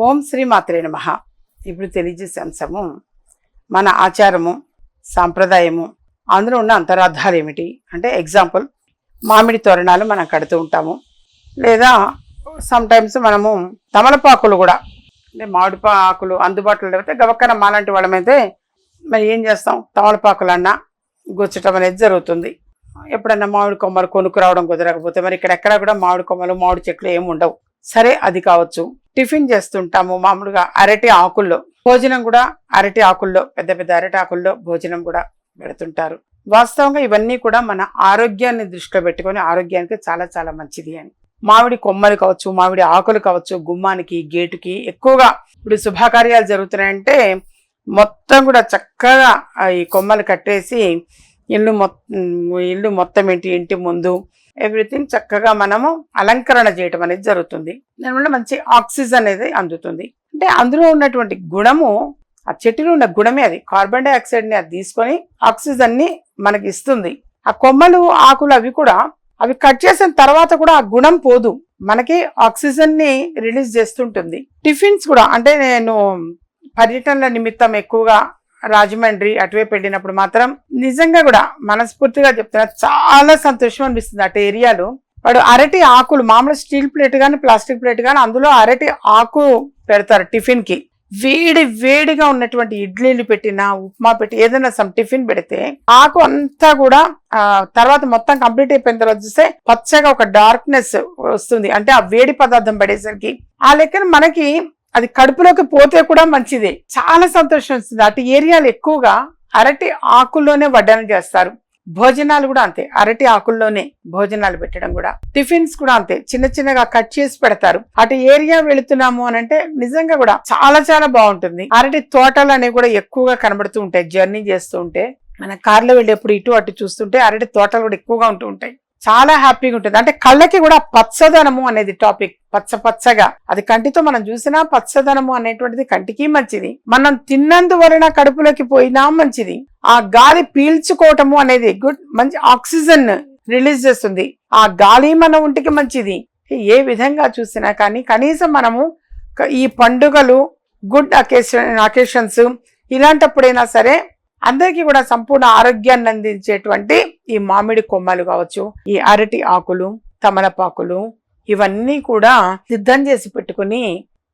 ఓం శ్రీ మాత్రే నమ. ఇప్పుడు తెలియజేసే అంశము మన ఆచారము సాంప్రదాయము అందులో ఉన్న అంతరార్థాలు ఏమిటి? అంటే ఎగ్జాంపుల్ మామిడి తోరణాలు మనం కడుతూ ఉంటాము. లేదా సమ్టైమ్స్ మనము తమలపాకులు కూడా అంటే మామిడిపాకులు అందుబాటులో లేకపోతే గవక్కన మాలాంటి వాళ్ళమైతే మరి ఏం చేస్తాం? తమలపాకులన్నా గుచ్చటం అనేది జరుగుతుంది. ఎప్పుడన్నా మామిడి కొమ్మలు కొనుక్కురావడం కుదరకపోతే మరి ఇక్కడ ఎక్కడ కూడా మామిడి కొమ్మలు మామిడి చెట్లు ఏమి ఉండవు. సరే అది కావచ్చు. టిఫిన్ చేస్తుంటాము మామూలుగా అరటి ఆకుల్లో. భోజనం కూడా అరటి ఆకుల్లో పెద్ద పెద్ద అరటి ఆకుల్లో భోజనం కూడా పెడుతుంటారు. వాస్తవంగా ఇవన్నీ కూడా మన ఆరోగ్యాన్ని దృష్టిలో పెట్టుకొని ఆరోగ్యానికి చాలా చాలా మంచిది అని. మామిడి కొమ్మలు కావచ్చు మామిడి ఆకులు కావచ్చు గుమ్మానికి గేటుకి ఎక్కువగా ఇప్పుడు శుభకార్యాలు జరుగుతున్నాయంటే మొత్తం కూడా చక్కగా ఈ కొమ్మలు కట్టేసి ఇల్లు మొత్తం ఇల్లు మొత్తం ఇంటి ఇంటి ముందు ఎవ్రీథింగ్ చక్కగా మనము అలంకరణ చేయటం అనేది జరుగుతుంది. దానివల్ల మంచి ఆక్సిజన్ అనేది అందుతుంది. అంటే అందులో ఉన్నటువంటి గుణము ఆ చెట్టులో ఉన్న గుణమే అది. కార్బన్ డైఆక్సైడ్ని అది తీసుకొని ఆక్సిజన్ని మనకి ఇస్తుంది. ఆ కొమ్మలు ఆకులు అవి కూడా అవి కట్ చేసిన తర్వాత కూడా ఆ గుణం పోదు. మనకి ఆక్సిజన్ని రిలీజ్ చేస్తుంటుంది. టిఫిన్స్ కూడా అంటే నేను పర్యటనల నిమిత్తం ఎక్కువగా రాజమండ్రి అటువైపు వెళ్ళినప్పుడు మాత్రం నిజంగా కూడా మనస్ఫూర్తిగా చెప్తున్నా చాలా సంతోషం అనిపిస్తుంది అటు ఏరియాలో. వాడు అరటి ఆకులు మామూలు స్టీల్ ప్లేట్ కానీ ప్లాస్టిక్ ప్లేట్ కానీ అందులో అరటి ఆకు పెడతారు టిఫిన్కి వేడి వేడిగా ఉన్నటువంటి ఇడ్లీలు పెట్టినా ఉప్మా పెట్టి ఏదైనా సమ్ టిఫిన్ పెడితే ఆకు అంతా కూడా తర్వాత మొత్తం కంప్లీట్ అయిపోయిన తర్వాత చూస్తే పచ్చగా ఒక డార్క్నెస్ వస్తుంది. అంటే ఆ వేడి పదార్థం పడేసరికి. ఆ లెక్కన మనకి అది కడుపులోకి పోతే కూడా మంచిదే. చాలా సంతోషం వస్తుంది. అటు ఏరియాలు ఎక్కువగా అరటి ఆకుల్లోనే వడ్డన చేస్తారు. భోజనాలు కూడా అంతే. అరటి ఆకుల్లోనే భోజనాలు పెట్టడం కూడా. టిఫిన్స్ కూడా అంతే. చిన్న చిన్నగా కట్ చేసి పెడతారు. అటు ఏరియా వెళుతున్నాము అని అంటే నిజంగా కూడా చాలా చాలా బాగుంటుంది. అరటి తోటలు అనేవి కూడా ఎక్కువగా కనబడుతూ ఉంటాయి. జర్నీ చేస్తూ ఉంటే మన కార్లో వెళ్ళేప్పుడు ఇటు అటు చూస్తుంటే అరటి తోటలు కూడా ఎక్కువగా ఉంటూ ఉంటాయి. చాలా హ్యాపీగా ఉంటుంది. అంటే కళ్ళకి కూడా పచ్చదనము అనేది టాపిక్. పచ్చ పచ్చగా. అది కంటితో మనం చూసినా పచ్చదనము అనేటువంటిది కంటికి మంచిది. మనం తిన్నందువలన కడుపులోకి పోయినా మంచిది. ఆ గాలి పీల్చుకోవటము అనేది గుడ్ మంచి ఆక్సిజన్ రిలీజ్ చేస్తుంది. ఆ గాలి మన ఒంటికి మంచిది. ఏ విధంగా చూసినా కానీ కనీసం మనము ఈ పండుగలు గుడ్ అకేషన్ అకేషన్స్ ఇలాంటప్పుడైనా సరే అందరికీ కూడా సంపూర్ణ ఆరోగ్యాన్ని అందించేటువంటి ఈ మామిడి కొమ్మలు కావచ్చు ఈ అరటి ఆకులు తమలపాకులు ఇవన్నీ కూడా సిద్ధం చేసి పెట్టుకుని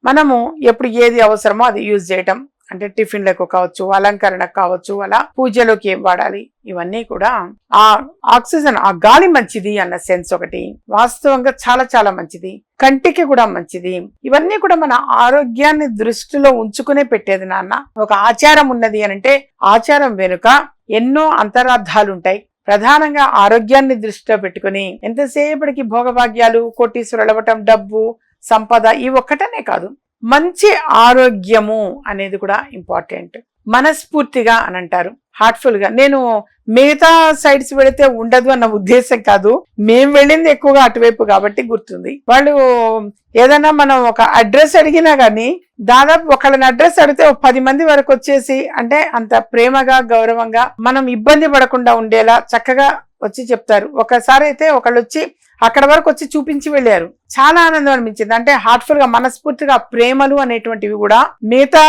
మనము ఎప్పుడు ఏది అవసరమో అది యూజ్ చేయటం. అంటే టిఫిన్లకు కావచ్చు అలంకరణకు కావచ్చు అలా పూజలోకి ఏం వాడాలి? ఇవన్నీ కూడా ఆ ఆక్సిజన్ ఆ గాలి మంచిది అన్న సెన్స్ ఒకటి వాస్తవంగా చాలా చాలా మంచిది. కంటికి కూడా మంచిది. ఇవన్నీ కూడా మన ఆరోగ్యాన్ని దృష్టిలో ఉంచుకునే పెట్టేది నాన్న. ఒక ఆచారం ఉన్నది అని అంటే ఆచారం వెనుక ఎన్నో అంతరార్థాలుంటాయి ప్రధానంగా ఆరోగ్యాన్ని దృష్టిలో పెట్టుకుని ఎంతసేపటికి భోగభాగ్యాలు కోటీశ్వరులు డబ్బు సంపద ఈ ఒక్కటనే కాదు. మంచి ఆరోగ్యము అనేది కూడా ఇంపార్టెంట్. మనస్ఫూర్తిగా అని అంటారు. హార్ట్ఫుల్గా నేను మిగతా సైడ్స్ వెళితే ఉండదు అన్న ఉద్దేశం కాదు. మేము వెళ్ళింది ఎక్కువగా అటువైపు కాబట్టి గుర్తుంది. వాళ్ళు ఏదైనా మనం ఒక అడ్రస్ అడిగినా గానీ దాదాపు ఒకళ్ళని అడ్రస్ అడిగితే పది మంది వరకు వచ్చేసి అంటే అంత ప్రేమగా గౌరవంగా మనం ఇబ్బంది పడకుండా ఉండేలా చక్కగా వచ్చి చెప్తారు. ఒకసారి అయితే ఒకళ్ళు వచ్చి అక్కడ వరకు వచ్చి చూపించి వెళ్ళారు. చాలా ఆనందం అనిపించింది. అంటే హార్ట్ఫుల్గా మనస్ఫూర్తిగా ప్రేమలు అనేటువంటివి కూడా మిగతా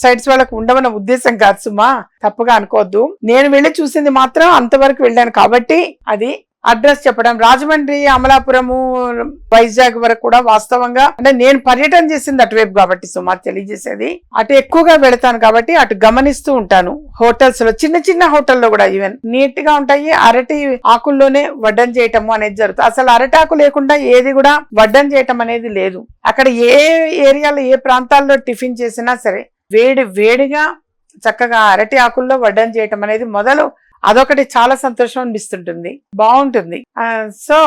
సైడ్స్ వాళ్ళకు ఉండవన్న ఉద్దేశం కాదు సుమా. తప్పుగా అనుకోవద్దు. నేను వెళ్ళి చూసింది మాత్రం అంతవరకు వెళ్ళాను కాబట్టి అది అడ్రస్ చెప్పడం రాజమండ్రి అమలాపురము వైజాగ్ వరకు కూడా వాస్తవంగా అంటే నేను పర్యటన చేసింది అటువైపు కాబట్టి సుమారు తెలియజేసేది. అటు ఎక్కువగా వెళతాను కాబట్టి అటు గమనిస్తూ ఉంటాను. హోటల్స్లో చిన్న చిన్న హోటల్లో కూడా ఈవెన్ నీట్గా ఉంటాయి. అరటి ఆకుల్లోనే వడ్డం చేయటము అనేది జరుగుతుంది. అసలు అరటాకు లేకుండా ఏది కూడా వడ్డం చేయటం అనేది లేదు. అక్కడ ఏ ఏరియాలో ఏ ప్రాంతాల్లో టిఫిన్ చేసినా సరే వేడి వేడిగా చక్కగా అరటి ఆకుల్లో వడ్డం చేయటం అనేది మొదలు అదొకటి చాలా సంతోషం అనిపిస్తుంటుంది. బాగుంటుంది. సో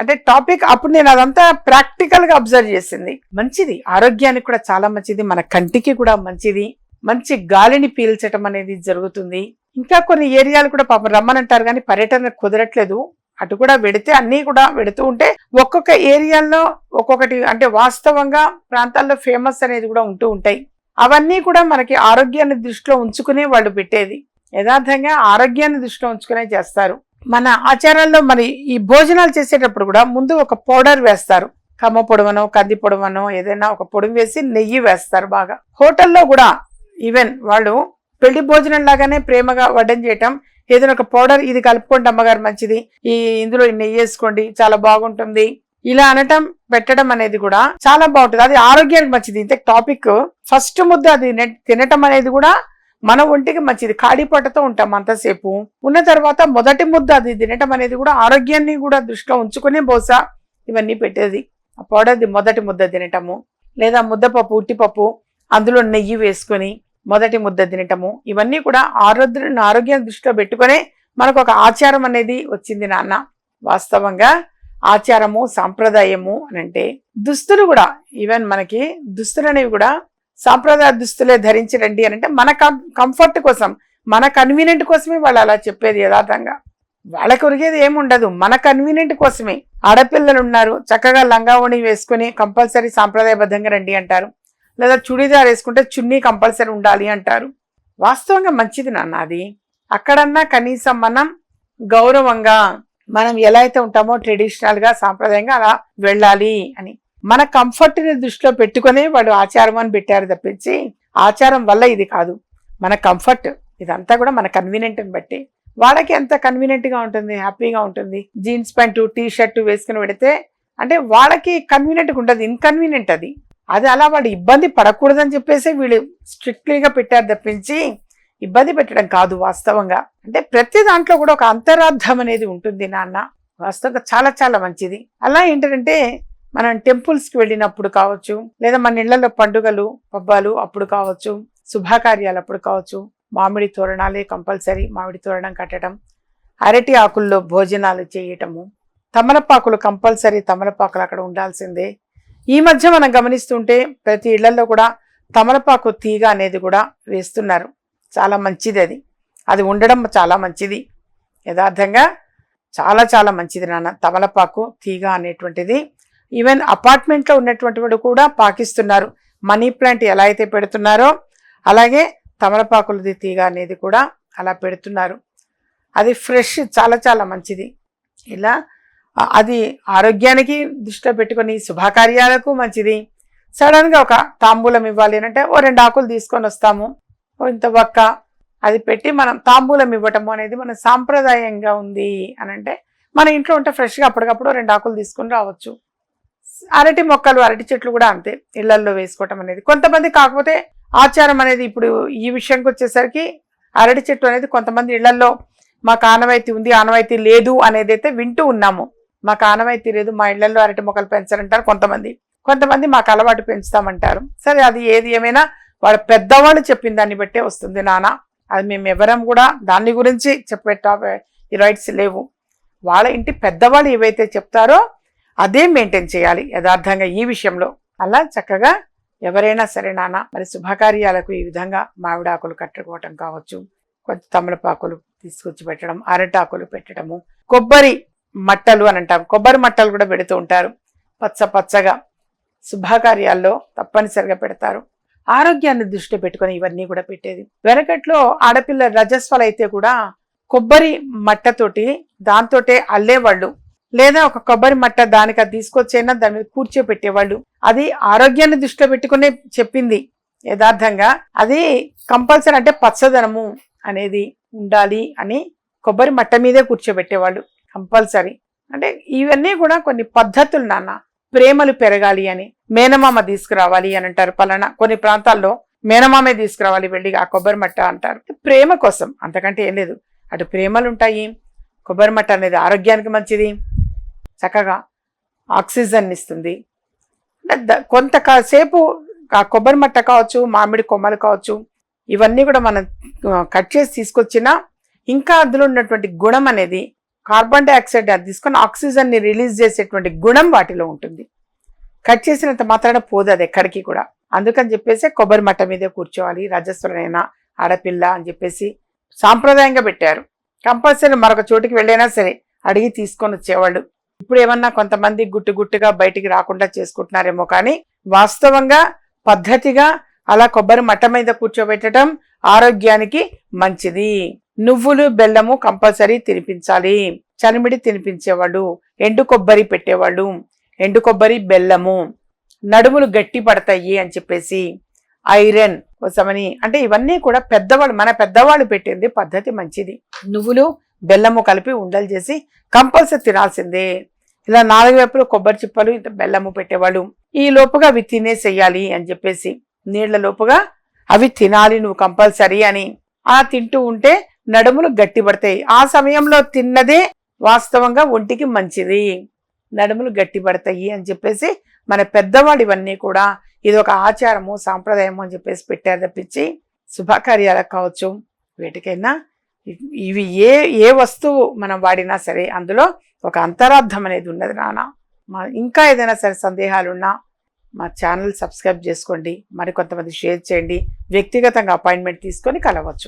అంటే టాపిక్ అప్పుడు నేను అదంతా ప్రాక్టికల్గా అబ్జర్వ్ చేసింది. మంచిది. ఆరోగ్యానికి కూడా చాలా మంచిది. మన కంటికి కూడా మంచిది. మంచి గాలిని పీల్చటం అనేది జరుగుతుంది. ఇంకా కొన్ని ఏరియాలు కూడా పాపం రమ్మనంటారు కానీ పర్యటన కుదరట్లేదు. అటు కూడా వెడితే అన్నీ కూడా వెడుతూ ఉంటే ఒక్కొక్క ఏరియాల్లో ఒక్కొక్కటి అంటే వాస్తవంగా ప్రాంతాల్లో ఫేమస్ అనేది కూడా ఉంటూ ఉంటాయి. అవన్నీ కూడా మనకి ఆరోగ్యాన్ని దృష్టిలో ఉంచుకునే వాళ్ళు పెట్టేది. యథార్థంగా ఆరోగ్యాన్ని దృష్టిలో ఉంచుకునే చేస్తారు. మన ఆచారాల్లో మరి ఈ భోజనాలు చేసేటప్పుడు కూడా ముందు ఒక పౌడర్ వేస్తారు. కమ్మ పొడవనో కంది పొడవనో ఏదైనా ఒక పొడి వేసి నెయ్యి వేస్తారు బాగా. హోటల్లో కూడా ఈవెన్ వాళ్ళు పెళ్ళి భోజనం లాగానే ప్రేమగా వడ్డం చేయటం ఏదైనా ఒక పౌడర్ ఇది కలుపుకోండి అమ్మగారు మంచిది ఈ ఇందులో ఈ నెయ్యి వేసుకోండి చాలా బాగుంటుంది ఇలా అనటం పెట్టడం అనేది కూడా చాలా బాగుంటుంది. అది ఆరోగ్యానికి మంచిది. ఇంత టాపిక్ ఫస్ట్ ముద్ద అది తినటం అనేది కూడా మన ఒంటికి మంచిది. ఖాళీ పొట్టతో ఉంటాం అంతసేపు. ఉన్న తర్వాత మొదటి ముద్ద అది. తినటం అనేది కూడా ఆరోగ్యాన్ని కూడా దృష్టిలో ఉంచుకునే బహుశా ఇవన్నీ పెట్టేది. ఆ పౌడర్ది మొదటి ముద్ద తినటము లేదా ముద్దపప్పు ఉట్టిపప్పు అందులో నెయ్యి వేసుకొని మొదటి ముద్ద తినటము ఇవన్నీ కూడా ఆరోగ్య ఆరోగ్యం దృష్టిలో పెట్టుకునే మనకు ఒక ఆచారం అనేది వచ్చింది నాన్న. వాస్తవంగా ఆచారము సాంప్రదాయము అని అంటే దుస్తులు కూడా ఈవెన్ మనకి దుస్తులు అనేవి కూడా సాంప్రదాయ దుస్తులే ధరించి రండి అని అంటే మన కంఫర్ట్ కోసం మన కన్వీనియంట్ కోసమే వాళ్ళు అలా చెప్పేది యథార్థంగా. వాళ్ళకి ఉరిగేది ఏముండదు మన కన్వీనియంట్ కోసమే. ఆడపిల్లలు ఉన్నారు చక్కగా లంగావణి వేసుకుని కంపల్సరీ సాంప్రదాయబద్ధంగా రండి అంటారు. లేదా చుడీదార్ వేసుకుంటే చున్నీ కంపల్సరీ ఉండాలి అంటారు. వాస్తవంగా మంచిది నాన్న అది. అక్కడన్నా కనీసం మనం గౌరవంగా మనం ఎలా అయితే ఉంటామో ట్రెడిషనల్గా సాంప్రదాయంగా అలా వెళ్ళాలి అని. మన కంఫర్ట్ని దృష్టిలో పెట్టుకునే వాడు ఆచారం అని పెట్టారు తప్పించి ఆచారం వల్ల ఇది కాదు. మన కంఫర్ట్ ఇదంతా కూడా మన కన్వీనియంట్ని బట్టి. వాళ్ళకి ఎంత కన్వీనియంట్గా ఉంటుంది హ్యాపీగా ఉంటుంది. జీన్స్ ప్యాంటు టీ షర్ట్ వేసుకుని పెడితే అంటే వాళ్ళకి కన్వీనియంట్ ఉంటుంది ఉండదు ఇన్కన్వీనియంట్ అది. అది అలా వాడు ఇబ్బంది పడకూడదని చెప్పేసి వీళ్ళు స్ట్రిక్ట్లీగా పెట్టారు తప్పించి ఇబ్బంది పెట్టడం కాదు వాస్తవంగా. అంటే ప్రతి దాంట్లో కూడా ఒక అంతరార్థం అనేది ఉంటుంది నాన్న. వాస్తవంగా చాలా చాలా మంచిది. అలా ఏంటంటే మనం టెంపుల్స్కి వెళ్ళినప్పుడు కావచ్చు లేదా మన ఇళ్ళలో పండుగలు పబ్బాలు అప్పుడు కావచ్చు శుభకార్యాలు అప్పుడు కావచ్చు మామిడి తోరణాలే కంపల్సరీ మామిడి తోరణం కట్టడం అరటి ఆకుల్లో భోజనాలు చేయటము తమలపాకులు కంపల్సరీ తమలపాకులు అక్కడ ఉండాల్సిందే. ఈ మధ్య మనం గమనిస్తుంటే ప్రతి ఇళ్ళలో కూడా తమలపాకు తీగ అనేది కూడా వేస్తున్నారు. చాలా మంచిది అది. అది ఉండడం చాలా మంచిది. యథార్థంగా చాలా చాలా మంచిది నాన్న. తమలపాకు తీగ అనేటువంటిది ఈవెన్ అపార్ట్మెంట్లో ఉన్నటువంటి వాడు కూడా పాకిస్తున్నారు. మనీ ప్లాంట్ ఎలా అయితే పెడుతున్నారో అలాగే తమలపాకులది తీగ అనేది కూడా అలా పెడుతున్నారు. అది ఫ్రెష్ చాలా చాలా మంచిది. ఇలా అది ఆరోగ్యానికి దృష్టిలో పెట్టుకొని శుభకార్యాలకు మంచిది. సడన్గా ఒక తాంబూలం ఇవ్వాలి అంటే ఓ రెండు ఆకులు తీసుకొని వస్తాము. ఓ ఇంత ఒక్క అది పెట్టి మనం తాంబూలం ఇవ్వటము అనేది మన సాంప్రదాయంగా ఉంది అని అంటే మన ఇంట్లో ఉంటే ఫ్రెష్గా అప్పటికప్పుడు రెండు ఆకులు తీసుకొని రావచ్చు. అరటి మొక్కలు అరటి చెట్లు కూడా అంతే ఇళ్ళల్లో వేసుకోవటం అనేది. కొంతమంది కాకపోతే ఆచారం అనేది ఇప్పుడు ఈ విషయానికి వచ్చేసరికి అరటి చెట్టు అనేది కొంతమంది ఇళ్ళల్లో మాకు ఆనవాయితీ ఉంది ఆనవాయితీ లేదు అనేది అయితే వింటూ ఉన్నాము. మాకు ఆనవాయితీ లేదు మా ఇళ్ళలో అరటి మొక్కలు పెంచాలంటారు కొంతమంది. కొంతమంది మాకు అలవాటు పెంచుతామంటారు. సరే అది ఏది ఏమైనా వాళ్ళ పెద్దవాళ్ళు చెప్పిన దాన్ని బట్టే వస్తుంది నాన్న అది మేము ఎవరం కూడా దాని గురించి చెప్పే టాప్ ఈ రైట్స్ లేవు. వాళ్ళ ఇంటి పెద్దవాళ్ళు ఏవైతే చెప్తారో అదే మెయింటైన్ చేయాలి. యథార్థంగా ఈ విషయంలో అలా చక్కగా ఎవరైనా సరే నాన్న మరి శుభకార్యాలకు ఈ విధంగా మామిడాకులు కట్టుకోవటం కావచ్చు కొంత తమలపాకులు తీసుకొచ్చి పెట్టడం అరటాకులు పెట్టడము కొబ్బరి మట్టలు అని అంటారు కొబ్బరి మట్టలు కూడా పెడుతూ ఉంటారు. పచ్చ పచ్చగా శుభకార్యాల్లో తప్పనిసరిగా పెడతారు. ఆరోగ్యాన్ని దృష్టి పెట్టుకొని ఇవన్నీ కూడా పెట్టేది. వెనకట్లో ఆడపిల్ల రజస్వలు అయితే కూడా కొబ్బరి మట్టతోటి దాంతోటే అల్లేవాళ్ళు. లేదా ఒక కొబ్బరి మట్ట దానికి అది తీసుకొచ్చైనా దాని మీద కూర్చోబెట్టేవాళ్ళు. అది ఆరోగ్యాన్ని దృష్టిలో పెట్టుకునే చెప్పింది. యథార్థంగా అది కంపల్సరీ అంటే పచ్చదనము అనేది ఉండాలి అని కొబ్బరి మట్ట మీదే కూర్చోబెట్టేవాళ్ళు. కంపల్సరీ. అంటే ఇవన్నీ కూడా కొన్ని పద్ధతులు నాన్న. ప్రేమలు పెరగాలి అని. మేనమామ తీసుకురావాలి అని అంటారు పలానా. కొన్ని ప్రాంతాల్లో మేనమామే తీసుకురావాలి వెళ్ళి ఆ కొబ్బరి మట్ట అంటారు. ప్రేమ కోసం. అంతకంటే ఏం లేదు. అటు ప్రేమలు ఉంటాయి కొబ్బరి మట్ట అనేది ఆరోగ్యానికి మంచిది. చక్కగా ఆక్సిజన్ ఇస్తుంది. కొంత సేపు కొబ్బరి మట్ట కావచ్చు మామిడి కొమ్మలు కావచ్చు ఇవన్నీ కూడా మనం కట్ చేసి తీసుకొచ్చినా ఇంకా అందులో ఉన్నటువంటి గుణం అనేది కార్బన్ డైఆక్సైడ్ అది తీసుకొని ఆక్సిజన్ని రిలీజ్ చేసేటువంటి గుణం వాటిలో ఉంటుంది. కట్ చేసినంత మాత్రాన పోదు అది ఎక్కడికి కూడా. అందుకని చెప్పేసి కొబ్బరి మట్ట మీదే కూర్చోవాలి రజస్వరైనా ఆడపిల్ల అని చెప్పేసి సాంప్రదాయంగా పెట్టారు. కంపల్సరీ మరొక చోటుకి వెళ్ళైనా సరే అడిగి తీసుకొని వచ్చేవాళ్ళు ఇప్పుడు ఏమన్నా కొంతమంది గుట్టు గుట్టుగా బయటికి రాకుండా చేసుకుంటున్నారేమో కానీ వాస్తవంగా పద్ధతిగా అలా కొబ్బరి మట్ట మీద కూర్చోబెట్టడం ఆరోగ్యానికి మంచిది. నువ్వులు బెల్లము కంపల్సరీ తినిపించాలి. చనిమిడి తినిపించేవాళ్ళు ఎండు కొబ్బరి పెట్టేవాళ్ళు ఎండు కొబ్బరి బెల్లము నడుములు గట్టి పడతాయి అని చెప్పేసి ఐరన్ కోసమని అంటే ఇవన్నీ కూడా పెద్దవాళ్ళు మన పెద్దవాళ్ళు పెట్టింది పద్ధతి మంచిది. నువ్వులు బెల్లము కలిపి ఉండలు చేసి కంపల్సరీ తినాల్సిందే. ఇలా నాలుగు వైపులు కొబ్బరి చిప్పలు ఇంత బెల్లము పెట్టేవాళ్ళు. ఈ లోపుగా అవి తినేసేయాలి అని చెప్పేసి నీళ్ళ లోపుగా అవి తినాలి నువ్వు కంపల్సరీ అని. ఆ తింటూ ఉంటే నడుములు గట్టి పడతాయి ఆ సమయంలో తిన్నదే వాస్తవంగా ఒంటికి మంచిది. నడుములు గట్టి పడతాయి అని చెప్పేసి మన పెద్దవాడు ఇవన్నీ కూడా ఇది ఒక ఆచారము సాంప్రదాయము అని చెప్పేసి పెట్టారు తప్పించి శుభకార్యాలకు కావచ్చు. వీటికైనా ఇవి ఏ ఏ వస్తువు మనం వాడినా సరే అందులో ఒక అంతరార్థం అనేది ఉన్నది నాన్న మా ఇంకా ఏదైనా సరే సందేహాలున్నా మా ఛానల్ సబ్స్క్రైబ్ చేసుకోండి మరి కొంతమంది షేర్ చేయండి వ్యక్తిగతంగా అపాయింట్మెంట్ తీసుకొని కలవచ్చు.